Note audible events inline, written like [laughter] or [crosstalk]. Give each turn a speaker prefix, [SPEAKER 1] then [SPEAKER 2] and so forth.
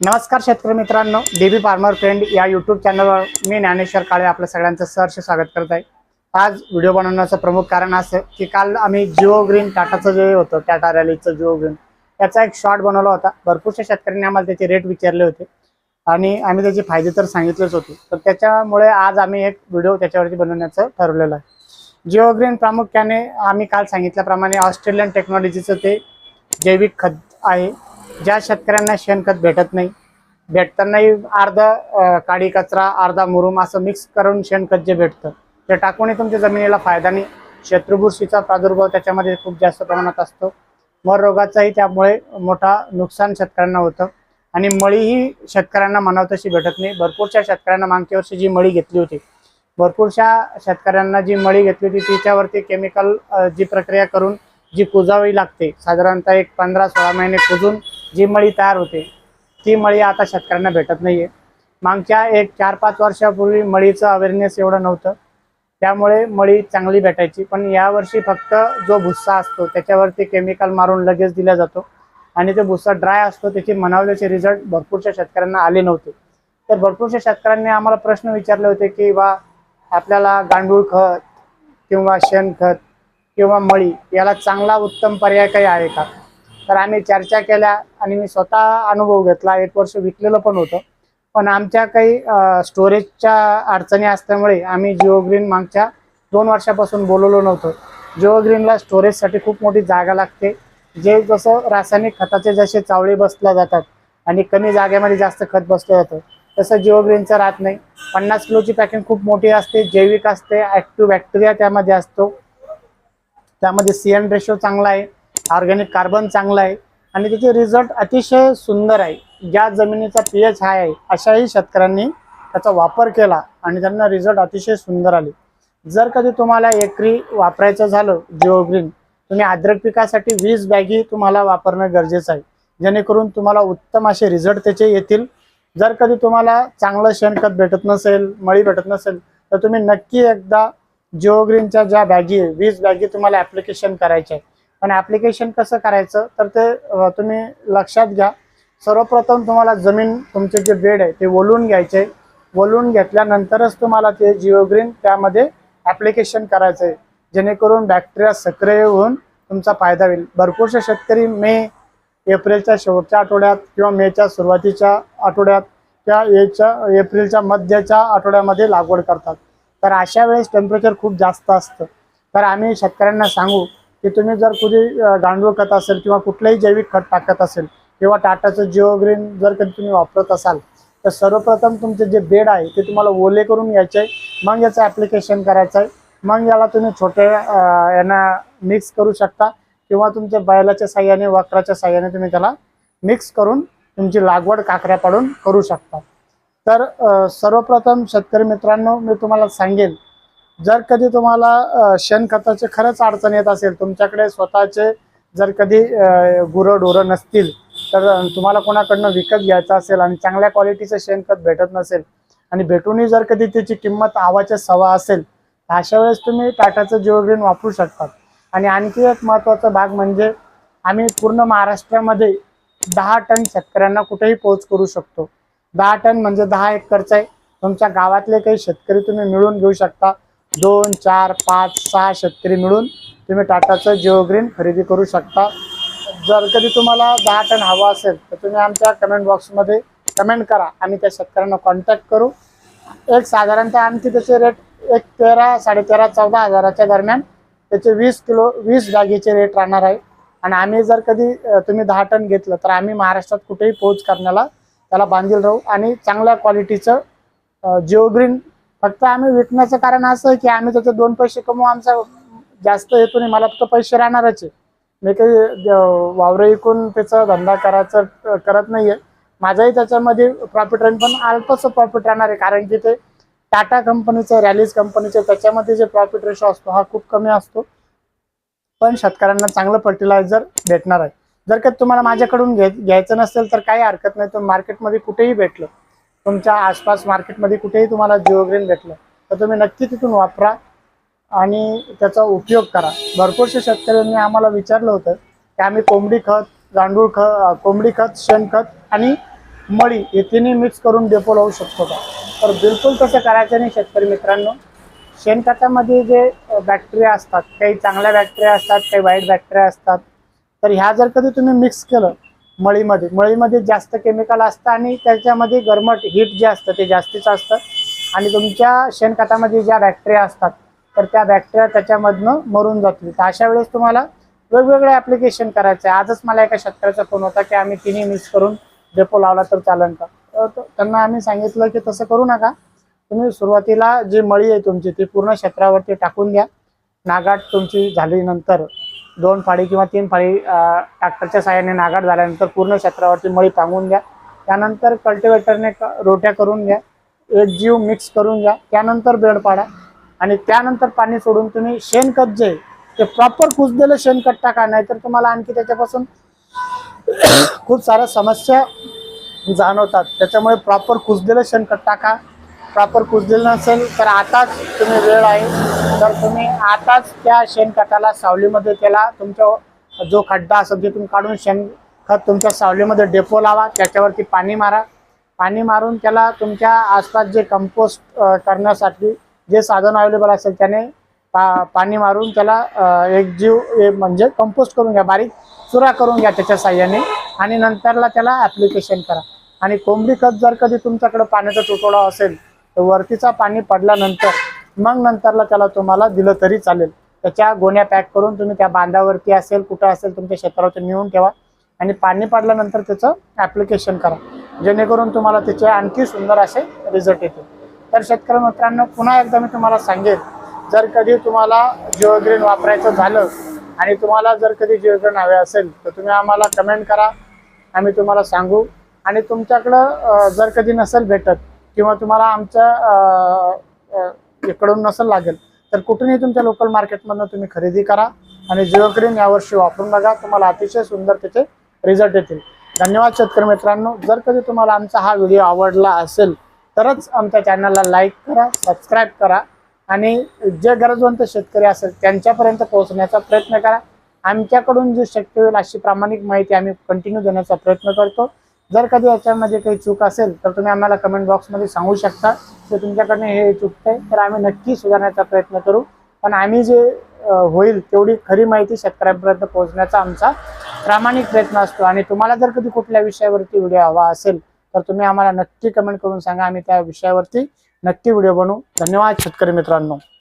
[SPEAKER 1] नमस्कार शेतकरी मित्रांनो डीबी फार्मर फ्रेंड या यूट्यूब चॅनलवर मी ज्ञानेश्वर काळे आपलं सगळ्यांचं सहर्ष स्वागत करत आहे. आज व्हिडिओ बनवण्याचं प्रमुख कारण असं की काल आम्ही जिओ ग्रीन टाटाचं जे होतं टाटा रॅलीचं जिओ ग्रीन त्याचा एक शॉर्ट बनवला होता. भरपूरशा शेतकऱ्यांनी आम्हाला त्याचे रेट विचारले होते आणि आम्ही त्याचे फायदे तर सांगितलेच होते. तर त्याच्यामुळे आज आम्ही एक व्हिडिओ त्याच्यावरती बनवण्याचं ठरवलेलं आहे. जिओ ग्रीन प्रामुख्याने आम्ही काल सांगितल्याप्रमाणे ऑस्ट्रेलियन टेक्नॉलॉजीचं ते जैविक खत आहे. ज्या शेतकऱ्यांना शेणखत भेटत नाही भेटतानाही अर्धा काळी काडी कचरा अर्धा मुरुम असं मिक्स करून शेणखत जे भेटतं ते टाकूनही तुमच्या जमिनीला फायदा नाही. शत्रुबुरशीचा प्रादुर्भाव त्याच्यामध्ये खूप जास्त प्रमाणात असतो. मर रोगाचाही त्यामुळे मोठा नुकसान शेतकऱ्यांना होतं. आणि मळीही शेतकऱ्यांना म्हणावं तशी भेटत नाही. भरपूरशा शेतकऱ्यांना मागच्या वर्षी जी मळी घेतली होती भरपूरशा शेतकऱ्यांना जी मळी घेतली होती तिच्यावरती केमिकल जी प्रक्रिया करून जी कुजावी लागते साधारणतः एक पंधरा सोळा महिने कुजून जी मळी तयार होते ती मळी आता शेतकऱ्यांना भेटत नाहीये. मागच्या एक चार पाच वर्षापूर्वी मळीचं अवेअरनेस एवढं नव्हतं. त्यामुळे मळी चांगली भेटायची पण यावर्षी फक्त जो भुस्सा असतो त्याच्यावरती केमिकल मारून लगेच दिला जातो. आणि तो भुस्सा ड्राय असतो त्याचे म्हणावल्याचे रिझल्ट भरपूरशा शेतकऱ्यांना आले नव्हते. तर भरपूरशा शेतकऱ्यांनी आम्हाला प्रश्न विचारले होते की बा आपल्याला गांडूळ खत किंवा शेणखत किंवा मळी याला चांगला उत्तम पर्याय काही आहे का? तर आम्ही चर्चा केल्या आणि मी स्वतः अनुभव घेतला. एक वर्ष विकलेलं पण होतं. पण आमच्या काही स्टोरेजच्या अडचणी असल्यामुळे आम्ही जिओ ग्रीन मागच्या दोन वर्षापासून बोलवलो नव्हतं. जिओ ग्रीनला स्टोरेजसाठी खूप मोठी जागा लागते. जे जसं रासायनिक खताचे जसे चावळे बसल्या जातात आणि कमी जागेमध्ये जास्त खत बसलं जातं तसं जिओ ग्रीनचं राहत नाही. पन्नास किलोची पॅकिंग खूप मोठी असते. जैविक असते. ॲक्टिव्ह बॅक्टेरिया त्यामध्ये असतो. त्यामध्ये सी एन रेशो चांगला आहे. ऑर्गॅनिक कार्बन चांगलं आहे आणि त्याचे रिझल्ट अतिशय सुंदर आहे. ज्या जमिनीचा पी एच हाय आहे अशाही शेतकऱ्यांनी त्याचा वापर केला आणि त्यांना रिझल्ट अतिशय सुंदर आले. जर कधी तुम्हाला एकरी वापरायचं झालं जिओग्रीन तुम्ही अद्रक पिकासाठी वीस बॅगी तुम्हाला वापरणं गरजेचं आहे. जेणेकरून तुम्हाला उत्तम असे रिझल्ट त्याचे येतील. जर कधी तुम्हाला चांगलं शेणखत भेटत नसेल मळी भेटत नसेल तर तुम्ही नक्की एकदा जिओग्रीनच्या ज्या बॅगी आहे वीस बॅगी तुम्हाला ॲप्लिकेशन करायचे आहे पण ॲप्लिकेशन कसं करायचं तर ते तुम्ही लक्षात घ्या. सर्वप्रथम तुम्हाला जमीन तुमचे जे बेड आहे ते ओलून घ्यायचे. ओलून घेतल्यानंतरच तुम्हाला ते जिओग्रीन त्यामध्ये ॲप्लिकेशन करायचं आहे जेणेकरून बॅक्टेरिया सक्रिय होऊन तुमचा फायदा होईल. भरपूरसे शेतकरी मे एप्रिलच्या शेवटच्या आठवड्यात किंवा मेच्या सुरुवातीच्या आठवड्यात किंवा याच्या एप्रिलच्या मध्याच्या आठवड्यामध्ये लागवड करतात. तर अशा वेळेस टेम्परेचर खूप जास्त असतं. तर आम्ही शेतकऱ्यांना सांगू की तुम्ही जर कुठे गांडूळ खत असेल किंवा कुठलंही जैविक खत टाकत असेल किंवा टाटाचं जिओ ग्रीन जर कधी तुम्ही वापरत असाल तर सर्वप्रथम तुमचे जे बेड आहे ते तुम्हाला ओले करून घ्यायचे आहे. मग याचं ॲप्लिकेशन करायचं आहे. मग याला तुम्ही छोट्या यांना मिक्स करू शकता किंवा तुमच्या बैलाच्या साह्याने वक्राच्या साह्याने तुम्ही त्याला मिक्स करून तुमची लागवड काकऱ्या पाडून करू शकता. तर सर्वप्रथम शेतकरी मित्रांनो मी तुम्हाला सांगेन जर कधी तुम्हाला शेणखताचे खरंच अडचण येत असेल तुमच्याकडे स्वतःचे जर कधी गुरंढोरं नसतील तर तुम्हाला कोणाकडनं विकत घ्यायचं असेल आणि चांगल्या क्वालिटीचं शेणखत भेटत नसेल आणि भेटूनही जर कधी त्याची किंमत आवाच्या सवा असेल तर अशा वेळेस तुम्ही टाटाचं जिओग्रीन वापरू शकतात. आणि आणखी एक महत्त्वाचा भाग म्हणजे आम्ही पूर्ण महाराष्ट्रामध्ये दहा टन शेतकऱ्यांना कुठेही पोच करू शकतो. दहा टन म्हणजे दहा एकरचा आहे. तुमच्या गावातले काही शेतकरी तुम्ही मिळून घेऊ शकता. दोन चार पाच सहा शेतकरी मिळून तुम्ही टाटाचं जिओ ग्रीन खरेदी करू शकता. जर कधी तुम्हाला दहा टन हवा असेल तर तुम्ही आमच्या कमेंट बॉक्समध्ये कमेंट करा आम्ही त्या शेतकऱ्यांना कॉन्टॅक्ट करू. एक साधारणतः आणखी त्याचे रेट एक तेरा साडेतेरा चौदा हजाराच्या दरम्यान त्याचे वीस किलो वीस जागेचे रेट राहणार आहे. आणि आम्ही जर कधी तुम्ही दहा टन घेतलं तर आम्ही महाराष्ट्रात कुठेही पोहोच करण्याला त्याला बांधील राहू आणि चांगल्या क्वालिटीचं जिओग्रीन जिओ ग्रीन फक्त आम्ही विकण्याचं कारण असं की आम्ही त्याचे दोन पैसे कमवू आमचा जास्त हेतू नाही मला फक्त पैसे राहणारच आहे. मी काही वावर वावरं विकून त्याचा धंदा करायचं करत नाहीये. माझाही त्याच्यामध्ये प्रॉफिट राहील पण अल्पसं प्रॉफिट राहणार आहे कारण की ते टाटा कंपनीचं रॅलीज कंपनीचं त्याच्यामध्ये जे प्रॉफिट रेशो असतो हा खूप कमी असतो. पण शेतकऱ्यांना चांगलं फर्टिलायझर भेटणार आहे. जर का तुम्हाला माझ्याकडून घ्यायचं नसेल तर काही हरकत नाही. तर मार्केटमध्ये कुठेही भेटलं तुमच्या आसपास मार्केटमध्ये कुठेही तुम्हाला जिओग्रीन भेटलं तर तुम्ही नक्की तिथून वापरा आणि त्याचा उपयोग करा. भरपूरशा शेतकऱ्यांनी आम्हाला विचारलं होतं की आम्ही कोंबडी खत गांडूळ खत कोंबडी खत शेणखत आणि मळी हे तिन्ही मिक्स करून डेपो लावू शकतो का? तर बिलकुल तसं करायचं नाही शेतकरी मित्रांनो. शेणखतामध्ये जे बॅक्टेरिया असतात काही चांगल्या बॅक्टेरिया असतात काही वाईट बॅक्टेरिया असतात तर ह्या जर कधी तुम्ही मिक्स केलं मळीमध्ये. मळीमध्ये जास्त केमिकल असतं आणि त्याच्यामध्ये गरमट हीट जे असतं ते जास्तीचं असतं. आणि तुमच्या शेणखतामध्ये ज्या बॅक्टेरिया असतात तर त्या बॅक्टेरिया त्याच्यामधनं मरून जातील तर अशा वेळेस तुम्हाला वेगवेगळे ॲप्लिकेशन करायचं आहे. आजच मला एका शेतकऱ्याचा फोन होता की आम्ही तिन्ही मिक्स करून डेपो लावला तर चालेल का? तर त्यांना आम्ही सांगितलं की तसं करू नका. तुम्ही सुरुवातीला जी मळी आहे तुमची ती पूर्ण क्षेत्रावरती टाकून द्या. नागाट तुमची झाली नंतर. दोन फाळी किंवा तीन फाळी ट्रॅक्टरच्या साहाय्याने नागाड झाल्यानंतर पूर्ण क्षेत्रावरती मळी पांगून घ्या. त्यानंतर कल्टिवेटरने क- रोट्या करून घ्या. एक जीव मिक्स करून घ्या. त्यानंतर बेड पाडा. आणि त्यानंतर पाणी सोडून तुम्ही शेणखत जे ते प्रॉपर कुजलेलं शेणखत टाका. नाहीतर तुम्हाला आणखी त्याच्यापासून [coughs] खूप साऱ्या समस्या जाणवतात. त्याच्यामुळे प्रॉपर कुजलेलं शेणखत टाका. प्रॉपर कुजलेलं नसेल तर आताच तुम्ही वेळ आहे. तर तुम्ही आताच त्या शेणखताला सावलीमध्ये त्याला तुमच्या जो खड्डा असेल तिथून काढून शेणखत तुमच्या सावलीमध्ये डेपो लावा. त्याच्यावरती पाणी मारा. पाणी मारून त्याला तुमच्या आसपास जे कंपोस्ट करण्यासाठी जे साधन अवेलेबल असेल त्याने पा पाणी मारून त्याला एक जीव म्हणजे कंपोस्ट करून घ्या. बारीक चुरा करून घ्या त्याच्या साह्याने. आणि नंतरला त्याला ॲप्लिकेशन करा. आणि कोंबडी खत जर कधी तुमच्याकडे पाण्याचा तुटवडा असेल तर वरतीचा पाणी पडल्यानंतर मग नंतरला त्याला तुम्हाला दिलं तरी चालेल. त्याच्या गोण्या पॅक करून तुम्ही त्या बांधावरती असेल कुठं असेल तुमच्या क्षेत्रावरती नेऊन ठेवा. आणि पाणी पडल्यानंतर त्याचं ॲप्लिकेशन करा. जेणेकरून तुम्हाला त्याचे आणखी सुंदर असे रिझल्ट येतील. तर शेतकरी मित्रांनो पुन्हा एकदा मी तुम्हाला सांगेन जर कधी तुम्हाला जिओग्रीन वापरायचं झालं आणि तुम्हाला जर कधी जिओग्रीन हवे असेल तर तुम्ही आम्हाला कमेंट करा. आम्ही तुम्हाला सांगू. आणि तुमच्याकडं जर कधी नसेल भेटत किंवा तुम्हाला आमच्या इकडून नसेल लागेल तर कुठूनही तुमच्या लोकल मार्केटमधनं तुम्ही खरेदी करा आणि जिओ क्रीम यावर्षी वापरून बघा तुम्हाला अतिशय सुंदर त्याचे रिझल्ट येतील. धन्यवाद शेतकरी मित्रांनो. जर कधी तुम्हाला आमचा हा व्हिडिओ आवडला असेल तरच आमच्या चॅनलला लाईक करा सबस्क्राईब करा आणि जे गरजवंत शेतकरी असेल त्यांच्यापर्यंत पोहोचण्याचा प्रयत्न करा. आमच्याकडून जी शक्य होईल अशी प्रामाणिक माहिती आम्ही कंटिन्यू देण्याचा प्रयत्न करतो. जर कधी याच्यामध्ये काही चूक असेल तर तुम्ही आम्हाला कमेंट बॉक्समध्ये सांगू शकता. की तुमच्याकडनं हे चुकतंय तर आम्ही नक्की सुधारण्याचा प्रयत्न करू. पण आम्ही जे होईल तेवढी खरी माहिती शेतकऱ्यांपर्यंत पोहोचण्याचा आमचा प्रामाणिक प्रयत्न असतो. आणि तुम्हाला जर कधी कुठल्या विषयावरती व्हिडिओ हवा असेल तर तुम्ही आम्हाला नक्की कमेंट करून सांगा. आम्ही त्या विषयावरती नक्की व्हिडिओ बनवू. धन्यवाद शेतकरी मित्रांनो.